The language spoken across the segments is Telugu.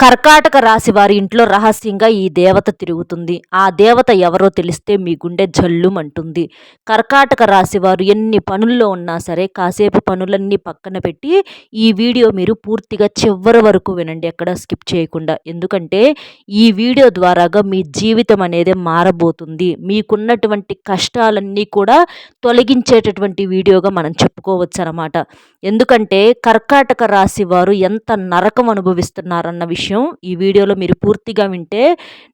కర్కాటక రాశి వారి ఇంట్లో రహస్యంగా ఈ దేవత తిరుగుతుంది. ఆ దేవత ఎవరో తెలిస్తే మీ గుండె జల్లుమంటుంది. కర్కాటక రాశి వారు ఎన్ని పనుల్లో ఉన్నా సరే కాసేపు పనులన్నీ పక్కన పెట్టి ఈ వీడియో మీరు పూర్తిగా చివరి వరకు వినండి ఎక్కడ స్కిప్ చేయకుండా. ఎందుకంటే ఈ వీడియో ద్వారాగా మీ జీవితం అనేది మారబోతుంది. మీకున్నటువంటి కష్టాలన్నీ కూడా తొలగించేటటువంటి వీడియోగా మనం చెప్పుకోవచ్చు అనమాట ఎందుకంటే కర్కాటక రాశి వారు ఎంత నరకం అనుభవిస్తున్నారన్న విషయం విషయం ఈ వీడియోలో మీరు పూర్తిగా వింటే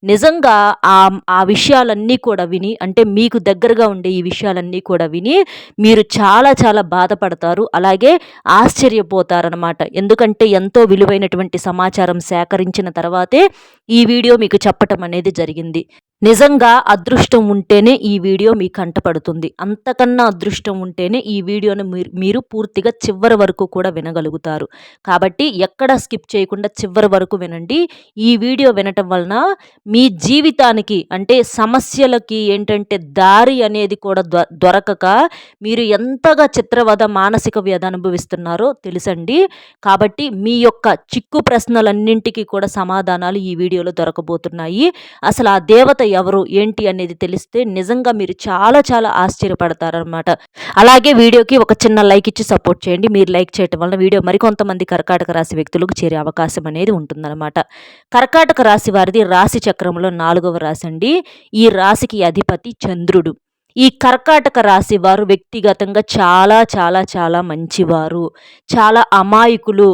నిజంగా ఆ ఆ విషయాలన్నీ కూడా విని అంటే మీకు దగ్గరగా ఉండే ఈ విషయాలన్నీ కూడా విని మీరు చాలా చాలా బాధపడతారు. అలాగే ఆశ్చర్యపోతారనమాట ఎందుకంటే ఎంతో విలువైనటువంటి సమాచారం సేకరించిన తర్వాతే ఈ వీడియో మీకు చెప్పటం అనేది జరిగింది. నిజంగా అదృష్టం ఉంటేనే ఈ వీడియో మీ కంటపడుతుంది అంతకన్నా అదృష్టం ఉంటేనే ఈ వీడియోను మీరు పూర్తిగా చివరి వరకు కూడా వినగలుగుతారు. కాబట్టి ఎక్కడ స్కిప్ చేయకుండా చివరి వరకు వినండి. ఈ వీడియో వినటం వలన మీ జీవితానికి అంటే సమస్యలకి ఏంటంటే దారి అనేది కూడా దొరకక మీరు ఎంతగా చిత్రవద మానసిక వ్యధ అనుభవిస్తున్నారో తెలుసండి. కాబట్టి మీ యొక్క చిక్కు ప్రశ్నలన్నింటికి కూడా సమాధానాలు ఈ వీడియోలో దొరకబోతున్నాయి. అసలు ఆ దేవత ఎవరు ఏంటి అనేది తెలిస్తే నిజంగా మీరు చాలా చాలా ఆశ్చర్యపడతారనమాట అలాగే వీడియోకి ఒక చిన్న లైక్ ఇచ్చి సపోర్ట్ చేయండి. మీరు లైక్ చేయటం వల్ల వీడియో మరికొంతమంది కర్కాటక రాశి వ్యక్తులకు చేరే అవకాశం అనేది ఉంటుందన్నమాట. కర్కాటక రాశి వారిది రాశి చక్రంలో నాలుగవ రాశి అండి. ఈ రాశికి అధిపతి చంద్రుడు. ఈ కర్కాటక రాశి వారు వ్యక్తిగతంగా చాలా చాలా చాలా మంచివారు. చాలా అమాయకులు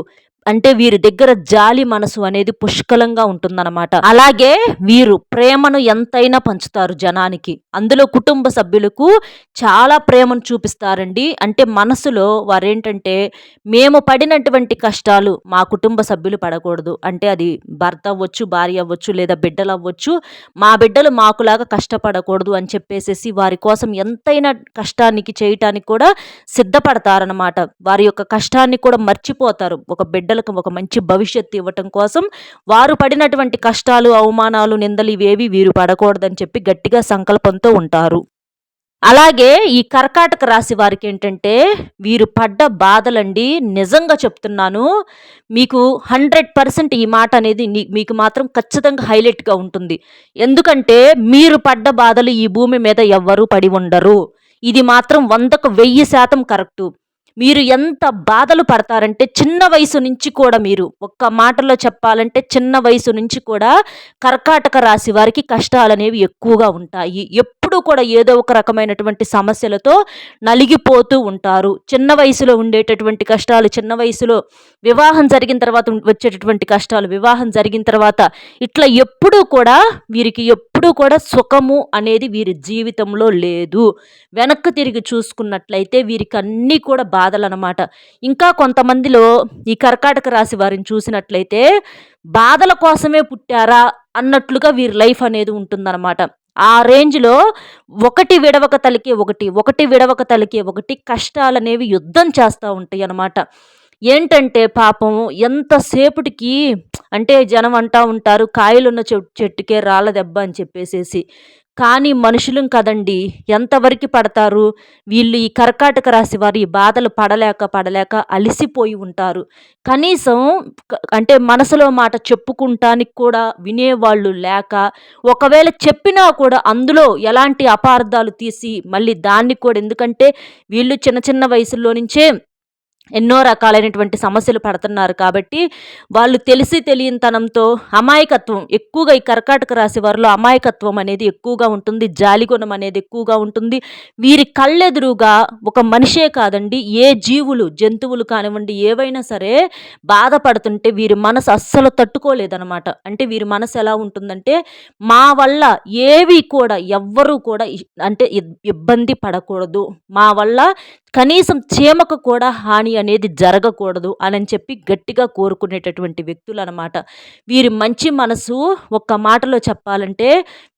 అంటే వీరి దగ్గర జాలి మనసు అనేది పుష్కలంగా ఉంటుందన్నమాట. అలాగే వీరు ప్రేమను ఎంతైనా పంచుతారు జనానికి. అందులో కుటుంబ సభ్యులకు చాలా ప్రేమను చూపిస్తారండి. అంటే మనసులో వారేంటంటే మేము పడినటువంటి కష్టాలు మా కుటుంబ సభ్యులు పడకూడదు. అంటే అది భర్త అవ్వచ్చు భార్య అవ్వచ్చు లేదా బిడ్డలు అవ్వచ్చు మా బిడ్డలు మాకులాగా కష్టపడకూడదు అని చెప్పేసేసి వారి కోసం ఎంతైనా కష్టానికి చేయటానికి కూడా సిద్ధపడతారనమాట వారి యొక్క కష్టాన్ని కూడా మర్చిపోతారు. ఒక బిడ్డ బిడ్డలకు ఒక మంచి భవిష్యత్తు ఇవ్వటం కోసం వారు పడినటువంటి కష్టాలు అవమానాలు నిందలు ఇవేవి వీరు పడకూడదని చెప్పి గట్టిగా సంకల్పంతో ఉంటారు. అలాగే ఈ కర్కాటక రాశి వారికి ఏంటంటే వీరు పడ్డ బాధలండి. నిజంగా చెప్తున్నాను మీకు హండ్రెడ్ పర్సెంట్ ఈ మాట అనేది మీకు మాత్రం ఖచ్చితంగా హైలైట్గా ఉంటుంది. ఎందుకంటే మీరు పడ్డ బాధలు ఈ భూమి మీద ఎవ్వరూ పడి ఉండరు. ఇది మాత్రం వందకు వెయ్యి శాతం కరెక్టు. మీరు ఎంత బాధలు పడతారంటే చిన్న వయసు నుంచి కూడా మీరు ఒక్క మాటలో చెప్పాలంటే చిన్న వయసు నుంచి కూడా కర్కాటక రాశి వారికి కష్టాలు అనేవి ఎక్కువగా ఉంటాయి. ఎప్పుడూ కూడా ఏదో ఒక రకమైనటువంటి సమస్యలతో నలిగిపోతూ ఉంటారు. చిన్న వయసులో ఉండేటటువంటి కష్టాలు చిన్న వయసులో వివాహం జరిగిన తర్వాత వచ్చేటటువంటి కష్టాలు వివాహం జరిగిన తర్వాత ఇట్లా ఎప్పుడూ కూడా వీరికి ఎప్పుడూ కూడా సుఖము అనేది వీరి జీవితంలో లేదు. వెనక్కి తిరిగి చూసుకున్నట్లయితే వీరికి అన్నీ కూడా బాధలు అనమాట ఇంకా కొంతమందిలో ఈ కర్కాటక రాశి వారిని చూసినట్లయితే బాధల కోసమే పుట్టారా అన్నట్లుగా వీరి లైఫ్ అనేది ఉంటుందన్నమాట. ఆ రేంజ్లో ఒకటి విడవక తలికి ఒకటి ఒకటి విడవక తలికి ఒకటి కష్టాలనేవి యుద్ధం చేస్తూ ఉంటాయి అన్నమాట ఏంటంటే పాపం ఎంతసేపటికి అంటే జనం అంటూ ఉంటారు కాయలున్న చెట్టుకే రాళ్ళ దెబ్బ అని చెప్పేసేసి. కానీ మనుషులం కదండి. ఎంతవరకు పడతారు? వీళ్ళు ఈ కర్కాటక రాశి వారు ఈ బాధలు పడలేక పడలేక అలసిపోయి ఉంటారు. కనీసం అంటే మనసులో మాట చెప్పుకుంటానికి కూడా వినేవాళ్ళు లేక ఒకవేళ చెప్పినా కూడా అందులో ఎలాంటి అపార్థాలు తీసి మళ్ళీ దాన్ని కూడా ఎందుకంటే వీళ్ళు చిన్న చిన్న వయసులో నుంచే ఎన్నో రకాలైనటువంటి సమస్యలు పడుతున్నారు కాబట్టి వాళ్ళు తెలిసి తెలియనితనంతో అమాయకత్వం ఎక్కువగా ఈ కర్కాటక రాశి వారిలో అమాయకత్వం అనేది ఎక్కువగా ఉంటుంది జాలిగుణం అనేది ఎక్కువగా ఉంటుంది. వీరి కళ్ళెదురుగా ఒక మనిషే కాదండి ఏ జీవులు జంతువులు కానివ్వండి ఏవైనా సరే బాధపడుతుంటే వీరి మనసు అస్సలు తట్టుకోలేదనమాట అంటే వీరి మనసు ఎలా ఉంటుందంటే మా వల్ల ఏవి కూడా ఎవ్వరూ కూడా అంటే ఇబ్బంది పడకూడదు. మా వల్ల కనీసం చీమకు కూడా హాని అనేది జరగకూడదు అని చెప్పి గట్టిగా కోరుకునేటటువంటి వ్యక్తులు అనమాట వీరి మంచి మనసు ఒక్క మాటలో చెప్పాలంటే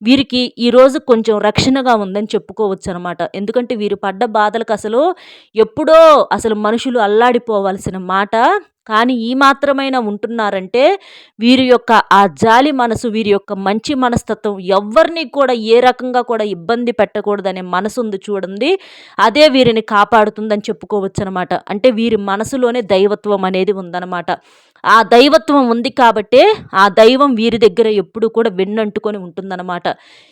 వీరికి ఈరోజు కొంచెం రక్షణగా ఉందని చెప్పుకోవచ్చు అనమాట ఎందుకంటే వీరు పడ్డ బాధలకు అసలు ఎప్పుడో అసలు మనుషులు అల్లాడిపోవాల్సిన మాట కానీ ఈ మాత్రమైన ఉంటున్నారంటే వీరి యొక్క ఆ జాలి మనసు వీరి యొక్క మంచి మనస్తత్వం ఎవరిని కూడా ఏ రకంగా కూడా ఇబ్బంది పెట్టకూడదనే మనసు ఉంది చూడండి. అదే వీరిని కాపాడుతుందని చెప్పుకోవచ్చు అనమాట అంటే వీరి మనసులోనే దైవత్వం అనేది ఉందన్నమాట ఆ దైవత్వం ఉంది కాబట్టే ఆ దైవం వీరి దగ్గర ఎప్పుడు కూడా వెన్నంటుకొని ఉంటుందన్నమాట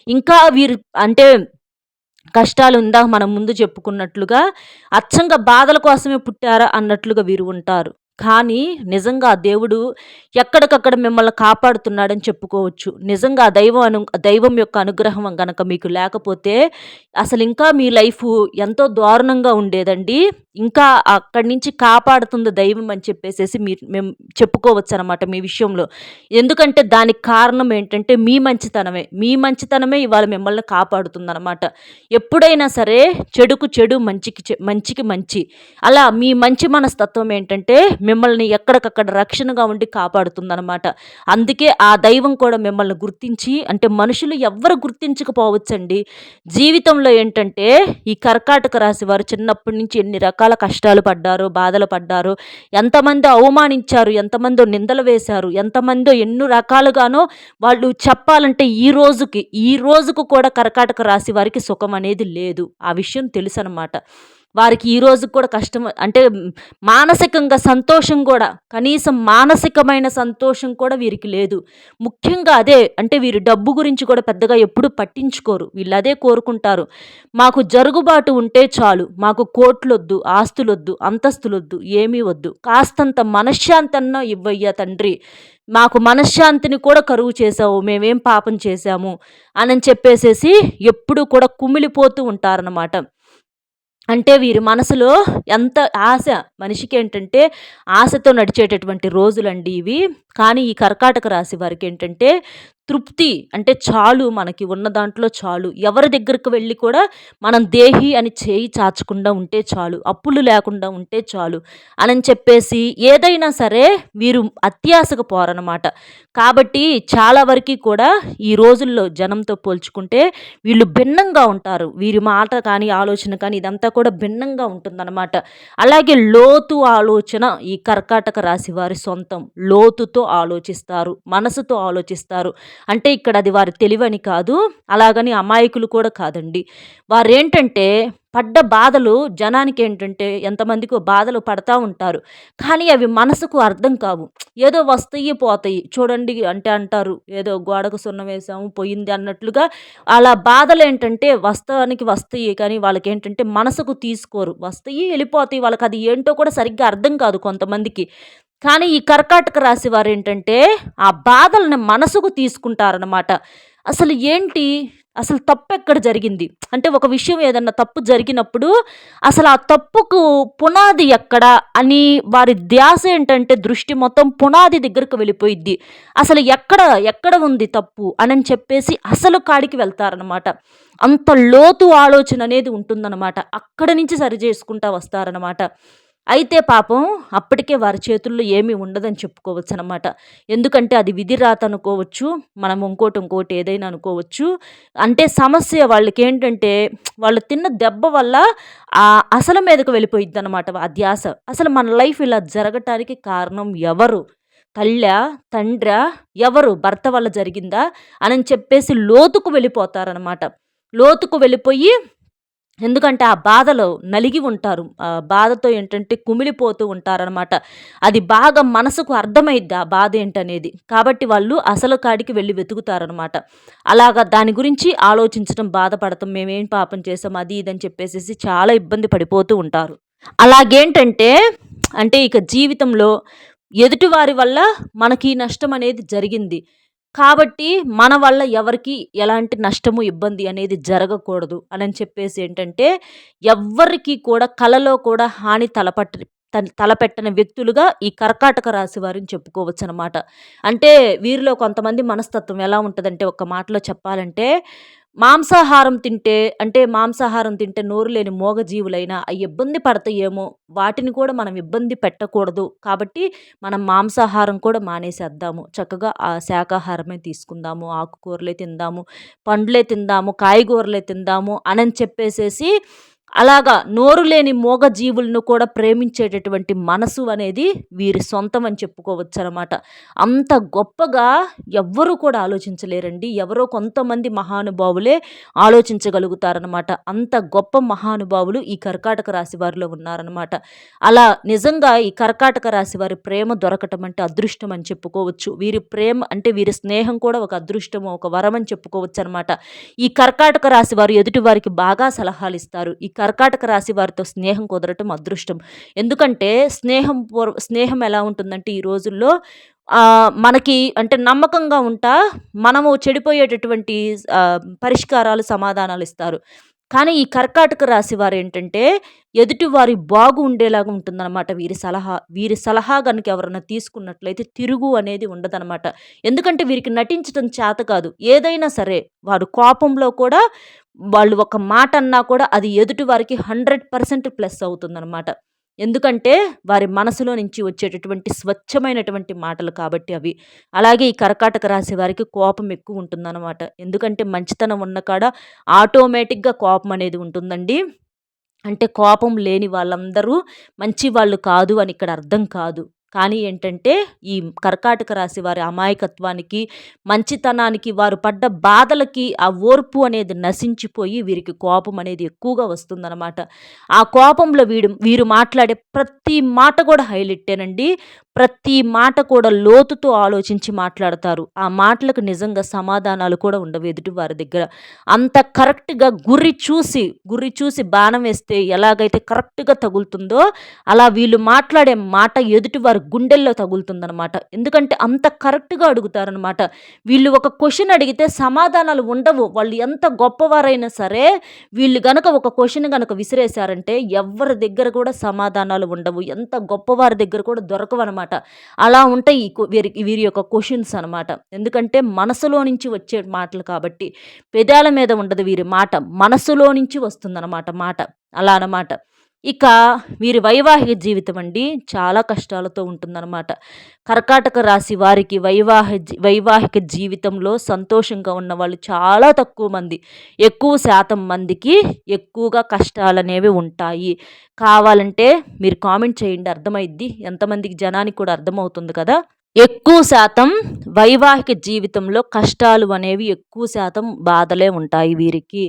ఇంకా వీరు అంటే కష్టాలు ఉందా మనం ముందు చెప్పుకున్నట్లుగా అచ్చంగా బాధల కోసమే పుట్టారా అన్నట్లుగా వీరు ఉంటారు. కానీ నిజంగా దేవుడు ఎక్కడికక్కడ మిమ్మల్ని కాపాడుతున్నాడని చెప్పుకోవచ్చు. నిజంగా దైవం అను దైవం యొక్క అనుగ్రహం గనక మీకు లేకపోతే అసలు ఇంకా మీ లైఫ్ ఎంతో దారుణంగా ఉండేదండి. ఇంకా అక్కడి నుంచి కాపాడుతుంది దైవం అని చెప్పేసేసి మీరు మేము చెప్పుకోవచ్చు అనమాట మీ విషయంలో. ఎందుకంటే దానికి కారణం ఏంటంటే మీ మంచితనమే. మీ మంచితనమే ఇవాళ మిమ్మల్ని కాపాడుతుంది అనమాట ఎప్పుడైనా సరే చెడుకు చెడు మంచికి మంచికి మంచి. అలా మీ మంచి మనస్తత్వం ఏంటంటే మిమ్మల్ని ఎక్కడికక్కడ రక్షణగా ఉండి కాపాడుతుందనమాట అందుకే ఆ దైవం కూడా మిమ్మల్ని గుర్తించి అంటే మనుషులు ఎవ్వరు గుర్తించకపోవచ్చండి. జీవితంలో ఏంటంటే ఈ కర్కాటక రాశి వారు చిన్నప్పటి నుంచి ఎన్ని రకాల కష్టాలు పడ్డారు బాధలు పడ్డారు ఎంతమంది అవమానించారు ఎంతమందో నిందలు వేశారు ఎంతమందో ఎన్నో రకాలుగానో వాళ్ళు చెప్పాలంటే ఈ రోజుకి ఈ రోజుకు కూడా కర్కాటక రాశి వారికి సుఖం అనేది లేదు. ఆ విషయం తెలుసు అనమాట వారికి ఈ రోజు కూడా కష్టం అంటే మానసికంగా సంతోషం కూడా కనీసం మానసికమైన సంతోషం కూడా వీరికి లేదు. ముఖ్యంగా అదే అంటే వీరు డబ్బు గురించి కూడా పెద్దగా ఎప్పుడు పట్టించుకోరు. వీళ్ళు అదే కోరుకుంటారు. మాకు జరుగుబాటు ఉంటే చాలు. మాకు కోట్లొద్దు ఆస్తులొద్దు అంతస్తులొద్దు ఏమీ వద్దు. కాస్తంత మనశ్శాంతన్నా ఇవ్వయ్యా తండ్రి. మాకు మనశ్శాంతిని కూడా కరువు చేసావు మేమేం పాపం చేశాము? అని చెప్పేసేసి ఎప్పుడు కూడా కుమిలిపోతూ ఉంటారన్నమాట. అంటే వీరి మనసులో ఎంత ఆశ మనిషికి ఏంటంటే ఆశతో నడిచేటటువంటి రోజులండి ఇవి. కానీ ఈ కర్కాటక రాశి వారికి ఏంటంటే తృప్తి అంటే చాలు మనకి ఉన్న దాంట్లో చాలు. ఎవరి దగ్గరకు వెళ్ళి కూడా మనం దేహి అని చేయి చాచకుండా ఉంటే చాలు. అప్పులు లేకుండా ఉంటే చాలు అని చెప్పేసి ఏదైనా సరే వీరు అత్యాశకు పోరనమాట కాబట్టి చాలా వరకు కూడా ఈ రోజుల్లో జనంతో పోల్చుకుంటే వీళ్ళు భిన్నంగా ఉంటారు. వీరి మాట కానీ ఆలోచన కానీ ఇదంతా కూడా భిన్నంగా ఉంటుందన్నమాట. అలాగే లోతు ఆలోచన ఈ కర్కాటక రాశి వారి సొంతం. లోతుతో ఆలోచిస్తారు మనసుతో ఆలోచిస్తారు. అంటే ఇక్కడ అది వారి తెలివని కాదు అలాగని అమాయకులు కూడా కాదండి. వారేంటంటే పడ్డ బాధలు జనానికి ఏంటంటే ఎంతమందికో బాధలు పడతా ఉంటారు. కానీ అవి మనసుకు అర్థం కావు. ఏదో వస్తాయి పోతాయి. చూడండి అంటే అంటారు ఏదో గోడకు సున్నం వేసాము పోయింది అన్నట్లుగా అలా బాధలు ఏంటంటే వస్తానికి వస్తాయి కానీ వాళ్ళకి ఏంటంటే మనసుకు తీసుకోరు. వస్తాయి వెళ్ళిపోతాయి వాళ్ళకి అది ఏంటో కూడా సరిగ్గా అర్థం కాదు కొంతమందికి. కానీ ఈ కర్కాటక రాశి వారు ఏంటంటే ఆ బాధలను మనసుకు తీసుకుంటారనమాట అసలు ఏంటి? అసలు తప్పు ఎక్కడ జరిగింది? అంటే ఒక విషయం ఏదన్నా తప్పు జరిగినప్పుడు అసలు ఆ తప్పుకు పునాది ఎక్కడ అని వారి ధ్యాస ఏంటంటే దృష్టి మొత్తం పునాది దగ్గరకు వెళ్ళిపోయిద్ది. అసలు ఎక్కడ ఎక్కడ ఉంది తప్పు అని చెప్పేసి అసలు కాడికి వెళ్తారనమాట అంత లోతు ఆలోచన అనేది ఉంటుందన్నమాట. అక్కడ నుంచి సరి చేసుకుంటా వస్తారనమాట అయితే పాపం అప్పటికే వారి చేతుల్లో ఏమీ ఉండదని చెప్పుకోవచ్చు అనమాట ఎందుకంటే అది విధి రాత అనుకోవచ్చు మనం ఇంకోటి ఇంకోటి ఏదైనా అనుకోవచ్చు. అంటే సమస్య వాళ్ళకి ఏంటంటే వాళ్ళు తిన్న దెబ్బ వల్ల ఆ అసలు మీదకు వెళ్ళిపోయిద్ది అనమాట ఆ ధ్యాస. అసలు మన లైఫ్ ఇలా జరగటానికి కారణం ఎవరు? తల్లి తండ్ర ఎవరు? భర్త వల్ల జరిగిందా? అని చెప్పేసి లోతుకు వెళ్ళిపోతారనమాట లోతుకు వెళ్ళిపోయి ఎందుకంటే ఆ బాధలో నలిగి ఉంటారు. ఆ బాధతో ఏంటంటే కుమిలిపోతూ ఉంటారనమాట అది బాగా మనసుకు అర్థమైద్ది ఆ బాధ ఏంటనేది. కాబట్టి వాళ్ళు అసలు కాడికి వెళ్ళి వెతుకుతారనమాట అలాగా దాని గురించి ఆలోచించడం బాధపడతాం. మేమేం పాపం చేసాం అది ఇదని చెప్పేసి చాలా ఇబ్బంది పడిపోతూ ఉంటారు. అలాగేంటంటే అంటే ఇక జీవితంలో ఎదుటివారి వల్ల మనకి నష్టం అనేది జరిగింది. కాబట్టి మన వల్ల ఎవరికి ఎలాంటి నష్టము ఇబ్బంది అనేది జరగకూడదు అని చెప్పేసి ఏంటంటే ఎవ్వరికి కూడా కలలో కూడా హాని తలపట్టి తలపెట్టని వ్యక్తులుగా ఈ కర్కాటక రాశి వారిని చెప్పుకోవచ్చు అనమాట అంటే వీరిలో కొంతమంది మనస్తత్వం ఎలా ఉంటుందంటే ఒక మాటలో చెప్పాలంటే మాంసాహారం తింటే అంటే మాంసాహారం తింటే నోరు లేని మూగజీవులైనా అవి ఇబ్బంది పడతాయేమో. వాటిని కూడా మనం ఇబ్బంది పెట్టకూడదు. కాబట్టి మనం మాంసాహారం కూడా మానేసేద్దాము. చక్కగా ఆ శాకాహారమే తీసుకుందాము. ఆకుకూరలే తిందాము. పండ్లే తిందాము. కాయగూరలే తిందాము అని చెప్పేసేసి అలాగా నోరు లేని మూగ జీవులను కూడా ప్రేమించేటటువంటి మనసు అనేది వీరి సొంతం అని చెప్పుకోవచ్చు అనమాట అంత గొప్పగా ఎవ్వరూ కూడా ఆలోచించలేరండి. ఎవరో కొంతమంది మహానుభావులే ఆలోచించగలుగుతారనమాట అంత గొప్ప మహానుభావులు ఈ కర్కాటక రాశి వారిలో ఉన్నారనమాట అలా నిజంగా ఈ కర్కాటక రాశి వారి ప్రేమ దొరకటం అంటే అదృష్టం అని చెప్పుకోవచ్చు. వీరి ప్రేమ అంటే వీరి స్నేహం కూడా ఒక అదృష్టం ఒక వరం అని చెప్పుకోవచ్చు అనమాట ఈ కర్కాటక రాశి వారు ఎదుటి వారికి బాగా సలహాలు ఇస్తారు ఈ కర్కాటక రాశి వారితో స్నేహం కుదరటం అదృష్టం. ఎందుకంటే స్నేహం స్నేహం ఎలా ఉంటుందంటే ఈ రోజుల్లో మనకి అంటే నమ్మకంగా ఉంటా మనము చెడిపోయేటటువంటి పరిష్కారాలు సమాధానాలు ఇస్తారు. కానీ ఈ కర్కాటక రాశి వారు ఏంటంటే ఎదుటివారి బాగు ఉండేలాగా ఉంటుందన్నమాట. వీరి సలహా వీరి సలహా కనుక ఎవరైనా తీసుకున్నట్లయితే తిరుగు అనేది ఉండదన్నమాట. ఎందుకంటే వీరికి నటించడం చేత కాదు. ఏదైనా సరే వారు కోపంలో కూడా వాళ్ళు ఒక మాట అన్నా కూడా అది ఎదుటి వారికి హండ్రెడ్ పర్సెంట్ ప్లస్ అవుతుందన్నమాట. ఎందుకంటే వారి మనసులో నుంచి వచ్చేటటువంటి స్వచ్ఛమైనటువంటి మాటలు కాబట్టి అవి. అలాగే ఈ కర్కాటక రాశి వారికి కోపం ఎక్కువ ఉంటుందన్నమాట. ఎందుకంటే మంచితనం ఉన్న కాడ ఆటోమేటిక్గా కోపం అనేది ఉంటుందండి. అంటే కోపం లేని వాళ్ళందరూ మంచి వాళ్ళు కాదు అని ఇక్కడ అర్థం కాదు. కానీ ఏంటంటే ఈ కర్కాటక రాశి వారి అమాయకత్వానికి మంచితనానికి వారు పడ్డ బాధలకి ఆ ఓర్పు అనేది నశించిపోయి వీరికి కోపం అనేది ఎక్కువగా వస్తుందన్నమాట. ఆ కోపంలో వీడు వీరు మాట్లాడే ప్రతి మాట కూడా హైలైట్టేనండి ప్రతి మాట కూడా లోతుతో ఆలోచించి మాట్లాడతారు. ఆ మాటలకు నిజంగా సమాధానాలు కూడా ఉండవు ఎదుటి వారి దగ్గర. అంత కరెక్ట్గా గురి చూసి గురి చూసి బాణం వేస్తే ఎలాగైతే కరెక్ట్గా తగులుతుందో అలా వీళ్ళు మాట్లాడే మాట ఎదుటి వారి గుండెల్లో తగులుతుందనమాట ఎందుకంటే అంత కరెక్ట్గా అడుగుతారనమాట వీళ్ళు ఒక క్వశ్చన్ అడిగితే సమాధానాలు ఉండవు. వాళ్ళు ఎంత గొప్పవారైనా సరే వీళ్ళు గనక ఒక క్వశ్చన్ గనక విసిరేశారంటే ఎవరి దగ్గర కూడా సమాధానాలు ఉండవు. ఎంత గొప్పవారి దగ్గర కూడా దొరకవనమాట అనమాట. అలా ఉంటాయి ఈ వీరి వీరి యొక్క క్వశ్చన్స్ అనమాట. ఎందుకంటే మనసులో నుంచి వచ్చే మాటలు కాబట్టి పెదాల మీద ఉండదు వీరి మాట. మనసులో నుంచి వస్తుందన్నమాట మాట. అలా అనమాట ఇక వీరి వైవాహిక జీవితం అండి చాలా కష్టాలతో ఉంటుందన్నమాట. కర్కాటక రాశి వారికి వైవాహ వైవాహిక జీవితంలో సంతోషంగా ఉన్న వాళ్ళు చాలా తక్కువ మంది. ఎక్కువ శాతం మందికి ఎక్కువగా కష్టాలు అనేవి ఉంటాయి. కావాలంటే మీరు కామెంట్ చేయండి అర్థమైద్ది. ఎంతమందికి జనానికి కూడా అర్థమవుతుంది కదా. ఎక్కువ శాతం వైవాహిక జీవితంలో కష్టాలు అనేవి ఎక్కువ శాతం బాధలే ఉంటాయి వీరికి.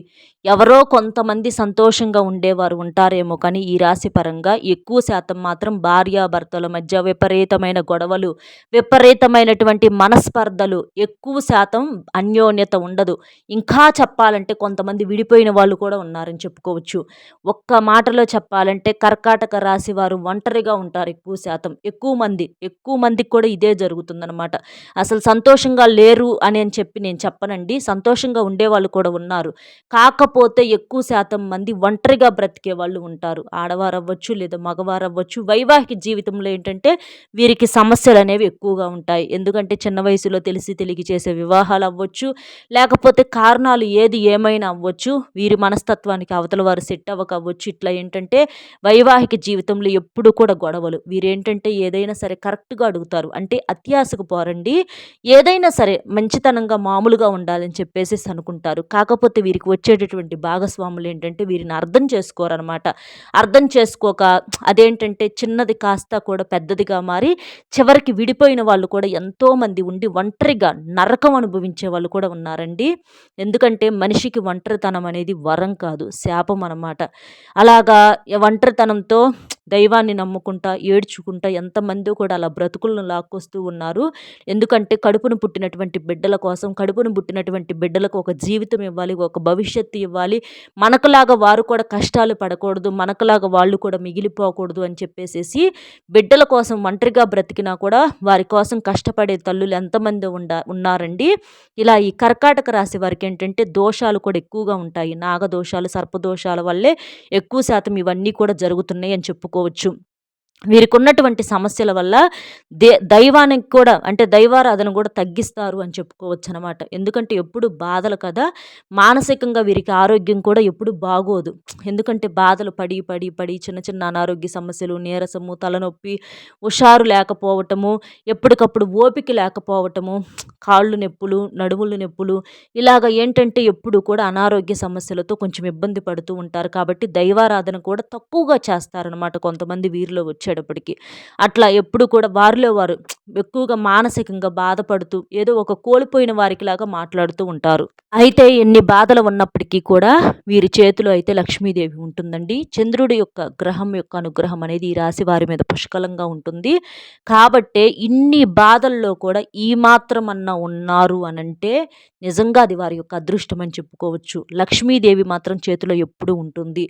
ఎవరో కొంతమంది సంతోషంగా ఉండేవారు ఉంటారేమో కానీ ఈ రాశి పరంగా ఎక్కువ శాతం మాత్రం భార్యాభర్తల మధ్య విపరీతమైన గొడవలు విపరీతమైనటువంటి మనస్పర్ధలు ఎక్కువ శాతం అన్యోన్యత ఉండదు. ఇంకా చెప్పాలంటే కొంతమంది విడిపోయిన వాళ్ళు కూడా ఉన్నారని చెప్పుకోవచ్చు. ఒక్క మాటలో చెప్పాలంటే కర్కాటక రాశి వారు ఒంటరిగా ఉంటారు ఎక్కువ శాతం. ఎక్కువ మంది ఎక్కువ మందికి కూడా ఇదే జరుగుతుందనమాట అసలు సంతోషంగా లేరు అని అని చెప్పి నేను చెప్పనండి. సంతోషంగా ఉండేవాళ్ళు కూడా ఉన్నారు. కాక కాకపోతే ఎక్కువ శాతం మంది ఒంటరిగా బ్రతికే వాళ్ళు ఉంటారు. ఆడవారు అవ్వచ్చు లేదా మగవారు అవ్వచ్చు వైవాహిక జీవితంలో ఏంటంటే వీరికి సమస్యలు అనేవి ఎక్కువగా ఉంటాయి. ఎందుకంటే చిన్న వయసులో తెలిసి తెలిగి చేసే వివాహాలు అవ్వచ్చు. లేకపోతే కారణాలు ఏది ఏమైనా అవ్వచ్చు. వీరి మనస్తత్వానికి అవతల వారు సెట్ అవ్వకవ్వచ్చు. ఇట్లా ఏంటంటే వైవాహిక జీవితంలో ఎప్పుడు కూడా గొడవలు. వీరేంటంటే ఏదైనా సరే కరెక్ట్గా అడుగుతారు. అంటే అత్యాశకు పోరండి. ఏదైనా సరే మంచితనంగా మామూలుగా ఉండాలని చెప్పేసి అనుకుంటారు. కాకపోతే వీరికి వచ్చేటటువంటి ఉన్నటువంటి భాగస్వాములు ఏంటంటే వీరిని అర్థం చేసుకోరనమాట అర్థం చేసుకోక అదేంటంటే చిన్నది కాస్త కూడా పెద్దదిగా మారి చివరికి విడిపోయిన వాళ్ళు కూడా ఎంతోమంది ఉండి ఒంటరిగా నరకం అనుభవించే వాళ్ళు కూడా ఉన్నారండి. ఎందుకంటే మనిషికి ఒంటరితనం అనేది వరం కాదు శాపం అనమాట అలాగా ఒంటరితనంతో దైవాన్ని నమ్ముకుంటా ఏడ్చుకుంటా ఎంతమంది కూడా అలా బ్రతుకులను లాక్కొస్తూ ఉన్నారు. ఎందుకంటే కడుపును పుట్టినటువంటి బిడ్డల కోసం కడుపును పుట్టినటువంటి బిడ్డలకు ఒక జీవితం ఇవ్వాలి ఒక భవిష్యత్తు ఇవ్వాలి. మనకులాగా వారు కూడా కష్టాలు పడకూడదు మనకులాగా వాళ్ళు కూడా మిగిలిపోకూడదు అని చెప్పేసేసి బిడ్డల కోసం ఒంటరిగా బ్రతికినా కూడా వారి కోసం కష్టపడే తల్లులు ఎంతమంది ఉండ ఉన్నారండి. ఇలా ఈ కర్కాటక రాశి వారికి ఏంటంటే దోషాలు కూడా ఎక్కువగా ఉంటాయి. నాగదోషాలు సర్పదోషాల వల్లే ఎక్కువ శాతం ఇవన్నీ కూడా జరుగుతున్నాయి అని చెప్పు చెప్పుకోవచ్చు వీరికి ఉన్నటువంటి సమస్యల వల్ల దే దైవానికి కూడా అంటే దైవారాధన కూడా తగ్గిస్తారు అని చెప్పుకోవచ్చు అనమాట ఎందుకంటే ఎప్పుడు బాధలు కదా మానసికంగా వీరికి ఆరోగ్యం కూడా ఎప్పుడు బాగోదు. ఎందుకంటే బాధలు పడి పడి పడి చిన్న చిన్న అనారోగ్య సమస్యలు నీరసము తలనొప్పి హుషారు లేకపోవటము ఎప్పటికప్పుడు ఓపిక లేకపోవటము కాళ్ళు నొప్పులు నడుములు నొప్పులు ఇలాగ ఏంటంటే ఎప్పుడు కూడా అనారోగ్య సమస్యలతో కొంచెం ఇబ్బంది పడుతూ ఉంటారు. కాబట్టి దైవారాధన కూడా తక్కువగా చేస్తారనమాట కొంతమంది వీరిలో వచ్చారు వచ్చేటప్పటికి. అట్లా ఎప్పుడు కూడా వారిలో వారు ఎక్కువగా మానసికంగా బాధపడుతూ ఏదో ఒక కోల్పోయిన వారికిలాగా మాట్లాడుతూ ఉంటారు. అయితే ఎన్ని బాధలు ఉన్నప్పటికీ కూడా వీరి చేతిలో అయితే లక్ష్మీదేవి ఉంటుందండి. చంద్రుడి యొక్క గ్రహం యొక్క అనుగ్రహం అనేది ఈ రాశి వారి మీద పుష్కలంగా ఉంటుంది. కాబట్టే ఇన్ని బాధల్లో కూడా ఈ మాత్రం అన్న ఉన్నారు అనంటే నిజంగా అది వారి యొక్క అదృష్టం అని చెప్పుకోవచ్చు. లక్ష్మీదేవి మాత్రం చేతిలో ఎప్పుడూ ఉంటుంది.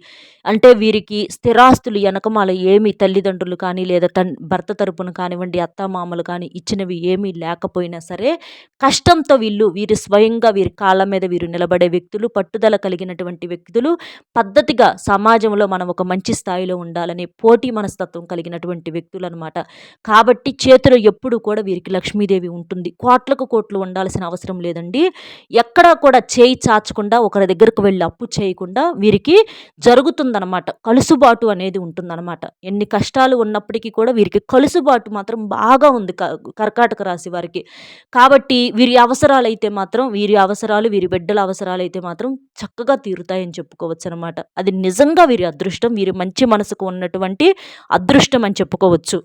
అంటే వీరికి స్థిరాస్తులు వెనకమాల ఏమి తల్లిదండ్రులు కానీ లేదా తన్ భర్త తరపున కానివ్వండి అత్తమామలు కానీ ఇచ్చినవి ఏమీ లేకపోయినా సరే కష్టంతో వీళ్ళు వీరి స్వయంగా వీరి కాళ్ళ మీద వీరు నిలబడే వ్యక్తులు పట్టుదల కలిగినటువంటి వ్యక్తులు పద్ధతిగా సమాజంలో మనం ఒక మంచి స్థాయిలో ఉండాలని పోటీ మనస్తత్వం కలిగినటువంటి వ్యక్తులు అనమాట కాబట్టి చేతిలో ఎప్పుడు కూడా వీరికి లక్ష్మీదేవి ఉంటుంది. కోట్లకు కోట్లు ఉండాల్సిన అవసరం లేదండి. ఎక్కడా కూడా చేయి చాచకుండా ఒకరి దగ్గరకు వెళ్ళి అప్పు చేయకుండా వీరికి జరుగుతుందనమాట. కలుసుబాటు అనేది ఉంటుందన్నమాట ఎన్ని కష్టాలు ఉన్నప్పటికీ కూడా వీరికి కలుసుబాటు మాత్రం బాగా ఉంది కర్కాటక రాశి వారికి. కాబట్టి వీరి అవసరాలు అయితే మాత్రం వీరి అవసరాలు వీరి బిడ్డల అవసరాలు అయితే మాత్రం చక్కగా తీరుతాయని చెప్పుకోవచ్చు అనమాట అది నిజంగా వీరి అదృష్టం వీరి మంచి మనసుకు ఉన్నటువంటి అదృష్టం అని చెప్పుకోవచ్చు.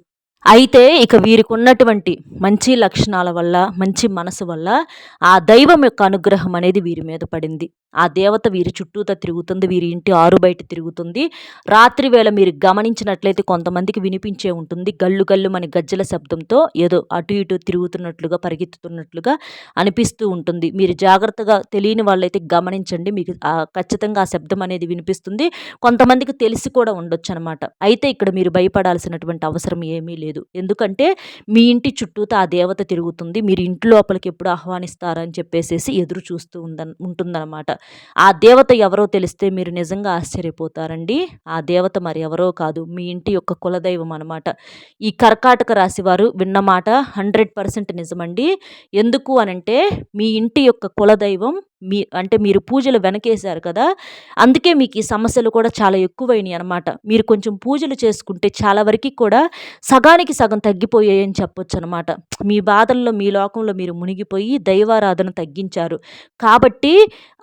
అయితే ఇక వీరికి ఉన్నటువంటి మంచి లక్షణాల వల్ల మంచి మనసు వల్ల ఆ దైవం యొక్క అనుగ్రహం అనేది వీరి మీద పడింది. ఆ దేవత వీరి చుట్టూత తిరుగుతుంది వీరి ఇంటి ఆరు బయట తిరుగుతుంది. రాత్రి వేళ మీరు గమనించినట్లయితే కొంతమందికి వినిపించే ఉంటుంది. గల్లు గల్లు మన గజ్జల శబ్దంతో ఏదో అటు ఇటు తిరుగుతున్నట్లుగా పరిగెత్తుతున్నట్లుగా అనిపిస్తూ ఉంటుంది. మీరు జాగ్రత్తగా తెలియని వాళ్ళైతే గమనించండి. మీకు ఖచ్చితంగా ఆ శబ్దం అనేది వినిపిస్తుంది. కొంతమందికి తెలిసి కూడా ఉండొచ్చు అనమాట అయితే ఇక్కడ మీరు భయపడాల్సినటువంటి అవసరం ఏమీ లేదు. లేదు. ఎందుకంటే మీ ఇంటి చుట్టూతా ఆ దేవత తిరుగుతుంది. మీరు ఇంటి లోపలికి ఎప్పుడు ఆహ్వానిస్తారని చెప్పేసేసి ఎదురు చూస్తూ ఉంద ఉంటుందన్నమాట. ఆ దేవత ఎవరో తెలిస్తే మీరు నిజంగా ఆశ్చర్యపోతారండి. ఆ దేవత మరి ఎవరో కాదు. మీ ఇంటి యొక్క కులదైవం అనమాట ఈ కర్కాటక రాశి వారు విన్నమాట హండ్రెడ్ పర్సెంట్ నిజమండి. ఎందుకు అనంటే మీ ఇంటి యొక్క కులదైవం మీ అంటే మీరు పూజలు వెనకేశారు కదా అందుకే మీకు ఈ సమస్యలు కూడా చాలా ఎక్కువైనాయి అనమాట మీరు కొంచెం పూజలు చేసుకుంటే చాలా వరకు కూడా సగా సగానికి సగం తగ్గిపోయాయని చెప్పొచ్చు అనమాట మీ బాధల్లో మీ లోకంలో మీరు మునిగిపోయి దైవారాధన తగ్గించారు. కాబట్టి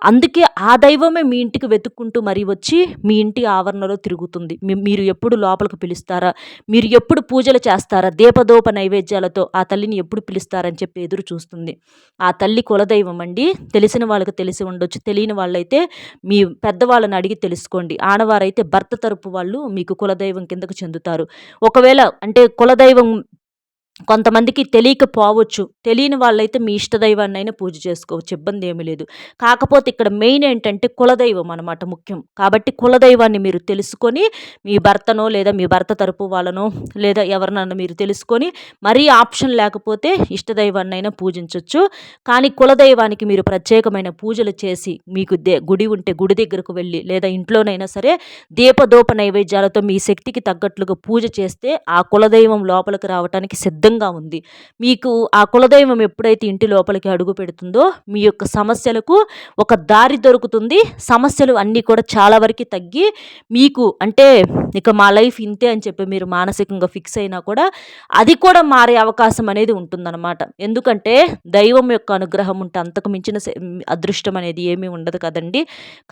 అందుకే ఆ దైవమే మీ ఇంటికి వెతుక్కుంటూ మరీ వచ్చి మీ ఇంటి ఆవరణలో తిరుగుతుంది. మీరు ఎప్పుడు లోపలికి పిలుస్తారా? మీరు ఎప్పుడు పూజలు చేస్తారా? దీపదోప నైవేద్యాలతో ఆ తల్లిని ఎప్పుడు పిలుస్తారని చెప్పి ఎదురు చూస్తుంది. ఆ తల్లి కులదైవం అండి. తెలిసిన వాళ్ళకి తెలిసి ఉండొచ్చు. తెలియని వాళ్ళైతే మీ పెద్దవాళ్ళని అడిగి తెలుసుకోండి. ఆడవారైతే భర్త తరపు వాళ్ళు మీకు కులదైవం కిందకు చెందుతారు. ఒకవేళ అంటే కులదైవం కొంతమందికి తెలియకపోవచ్చు తెలియని వాళ్ళైతే మీ ఇష్టదైవాన్నైనా పూజ చేసుకోవచ్చు. ఇబ్బంది ఏమీ లేదు. కాకపోతే ఇక్కడ మెయిన్ ఏంటంటే కులదైవం అనమాట ముఖ్యం. కాబట్టి కులదైవాన్ని మీరు తెలుసుకొని మీ భర్తనో లేదా మీ భర్త తరపు వాళ్ళనో లేదా ఎవరినన్నా మీరు తెలుసుకొని మరీ ఆప్షన్ లేకపోతే ఇష్టదైవాన్నైనా పూజించవచ్చు కానీ కులదైవానికి మీరు ప్రత్యేకమైన పూజలు చేసి మీకు దే గుడి ఉంటే గుడి దగ్గరకు వెళ్ళి లేదా ఇంట్లోనైనా సరే దీపదోప నైవేద్యాలతో మీ శక్తికి తగ్గట్లుగా పూజ చేస్తే ఆ కులదైవం లోపలికి రావడానికి సిద్ధం సిద్ధంగా ఉంది. మీకు ఆ కులదైవం ఎప్పుడైతే ఇంటి లోపలికి అడుగు పెడుతుందో మీ యొక్క సమస్యలకు ఒక దారి దొరుకుతుంది. సమస్యలు అన్నీ కూడా చాలా వరకు తగ్గి మీకు అంటే ఇక మా లైఫ్ ఇంతే అని చెప్పి మీరు మానసికంగా ఫిక్స్ అయినా కూడా అది కూడా మారే అవకాశం అనేది ఉంటుందన్నమాట. ఎందుకంటే దైవం యొక్క అనుగ్రహం ఉంటే అంతకు మించిన అదృష్టం అనేది ఏమీ ఉండదు కదండి.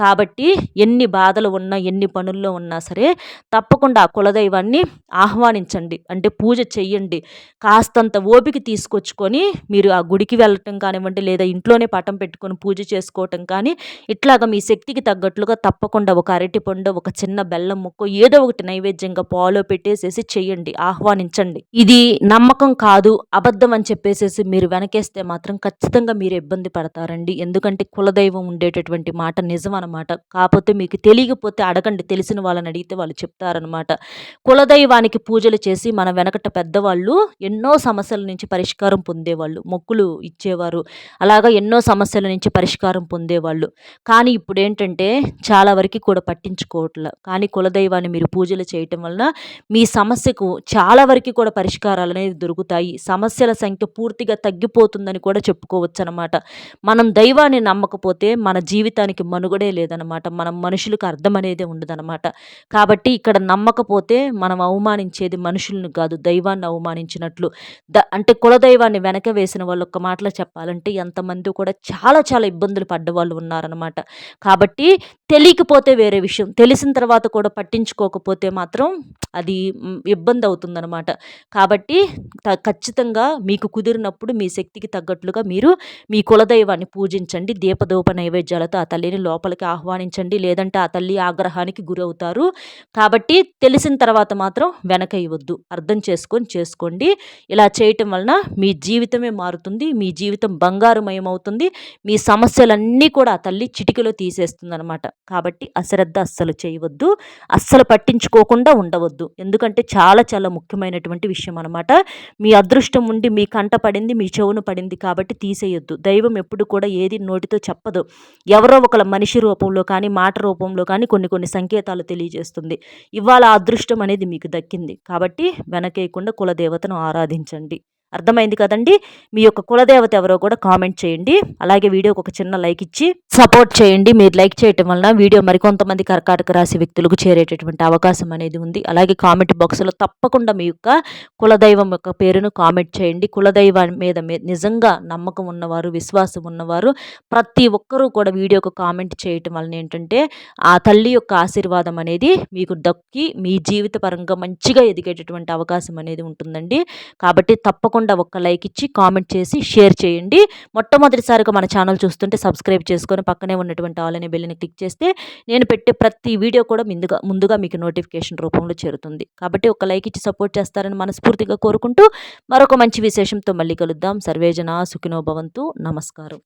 కాబట్టి ఎన్ని బాధలు ఉన్నా ఎన్ని పనుల్లో ఉన్నా సరే తప్పకుండా ఆ కులదైవాన్ని ఆహ్వానించండి. అంటే పూజ చెయ్యండి. కాస్తంత ఓపిక తీసుకొచ్చుకొని మీరు ఆ గుడికి వెళ్ళటం కానివ్వండి లేదా ఇంట్లోనే పటం పెట్టుకొని పూజ చేసుకోవటం కానీ ఇట్లాగా మీ శక్తికి తగ్గట్లుగా తప్పకుండా ఒక అరటి పండు ఒక చిన్న బెల్లం ముక్క ఏదో ఒకటి నైవేద్యంగా పాలో పెట్టేసేసి చేయండి ఆహ్వానించండి. ఇది నమ్మకం కాదు అబద్ధం అని చెప్పేసేసి మీరు వెనకేస్తే మాత్రం ఖచ్చితంగా మీరు ఇబ్బంది పడతారండి. ఎందుకంటే కులదైవం ఉండేటటువంటి మాట నిజం అనమాట కాకపోతే మీకు తెలియకపోతే అడగండి తెలిసిన వాళ్ళని అడిగితే వాళ్ళు చెప్తారనమాట కులదైవానికి పూజలు చేసి మన వెనకట పెద్దవాళ్ళు ఎన్నో సమస్యల నుంచి పరిష్కారం పొందేవాళ్ళు. మొక్కులు ఇచ్చేవారు. అలాగా ఎన్నో సమస్యల నుంచి పరిష్కారం పొందేవాళ్ళు. కానీ ఇప్పుడు ఏంటంటే చాలా వరకు కూడా పట్టించుకోవట్లే. కానీ కులదైవాన్ని మీరు పూజలు చేయటం వలన మీ సమస్యకు చాలా వరకు కూడా పరిష్కారాలు అనేది దొరుకుతాయి. సమస్యల సంఖ్య పూర్తిగా తగ్గిపోతుందని కూడా చెప్పుకోవచ్చు అనమాట మనం దైవాన్ని నమ్మకపోతే మన జీవితానికి మనుగడే లేదనమాట. మనం మనుషులకు అర్థం అనేది ఉండదనమాట. కాబట్టి ఇక్కడ నమ్మకపోతే మనం అవమానించేది మనుషులను కాదు. దైవాన్ని అవమానించినట్లు తగ్గట్లు ద అంటే కులదైవాన్ని వెనక వేసిన వాళ్ళు ఒక్క మాటలో చెప్పాలంటే ఎంతమంది కూడా చాలా చాలా ఇబ్బందులు పడ్డవాళ్ళు ఉన్నారనమాట కాబట్టి తెలియకపోతే వేరే విషయం. తెలిసిన తర్వాత కూడా పట్టించుకోకపోతే మాత్రం అది ఇబ్బంది అవుతుందనమాట కాబట్టి ఖచ్చితంగా మీకు కుదిరినప్పుడు మీ శక్తికి తగ్గట్లుగా మీరు మీ కులదైవాన్ని పూజించండి. దీపదూప నైవేద్యాలతో ఆ తల్లిని లోపలికి ఆహ్వానించండి. లేదంటే ఆ తల్లి ఆగ్రహానికి గురవుతారు. కాబట్టి తెలిసిన తర్వాత మాత్రం వెనక ఇవ్వద్దు. అర్థం చేసుకొని చేసుకోండి. ఇలా చేయటం వలన మీ జీవితమే మారుతుంది మీ జీవితం బంగారుమయం అవుతుంది మీ సమస్యలన్నీ కూడా తల్లి చిటికలో తీసేస్తుంది అనమాట కాబట్టి అశ్రద్ధ అస్సలు చేయవద్దు అస్సలు పట్టించుకోకుండా ఉండవద్దు. ఎందుకంటే చాలా చాలా ముఖ్యమైనటువంటి విషయం అనమాట మీ అదృష్టం ఉండి మీ కంట పడింది మీ చెవును పడింది కాబట్టి తీసేయొద్దు. దైవం ఎప్పుడు కూడా ఏది నోటితో చెప్పదు. ఎవరో ఒకళ్ళ మనిషి రూపంలో కానీ మాట రూపంలో కానీ కొన్ని కొన్ని సంకేతాలు తెలియజేస్తుంది. ఇవాళ అదృష్టం అనేది మీకు దక్కింది. కాబట్టి వెనకేయకుండా కులదేవతను ఆరాధించండి. అర్థమైంది కదండి? మీ యొక్క కులదేవత ఎవరో కూడా కామెంట్ చేయండి. అలాగే వీడియోకి ఒక చిన్న లైక్ ఇచ్చి సపోర్ట్ చేయండి. మీరు లైక్ చేయటం వలన వీడియో మరికొంతమంది కర్కాటక రాశి వ్యక్తులకు చేరేటటువంటి అవకాశం అనేది ఉంది. అలాగే కామెంట్ బాక్స్లో తప్పకుండా మీ యొక్క కులదైవం యొక్క పేరును కామెంట్ చేయండి. కులదైవం మీద నిజంగా నమ్మకం ఉన్నవారు విశ్వాసం ఉన్నవారు ప్రతి ఒక్కరూ కూడా వీడియోకు కామెంట్ చేయటం వలన ఏంటంటే ఆ తల్లి యొక్క ఆశీర్వాదం అనేది మీకు దక్కి మీ జీవిత పరంగా మంచిగా ఎదిగేటటువంటి అవకాశం అనేది ఉంటుందండి. కాబట్టి తప్పకుండా తప్పకుండా ఒక లైక్ ఇచ్చి కామెంట్ చేసి షేర్ చేయండి. మొట్టమొదటిసారిగా మన ఛానల్ చూస్తుంటే సబ్స్క్రైబ్ చేసుకొని పక్కనే ఉన్నటువంటి ఆల్ అనే బెల్ని క్లిక్ చేస్తే నేను పెట్టే ప్రతి వీడియో కూడా ముందుగా ముందుగా మీకు నోటిఫికేషన్ రూపంలో చేరుతుంది. కాబట్టి ఒక లైక్ ఇచ్చి సపోర్ట్ చేస్తారని మనస్ఫూర్తిగా కోరుకుంటూ మరొక మంచి విశేషంతో మళ్ళీ కలుద్దాం. సర్వేజన సుఖినోభవంతు నమస్కారం.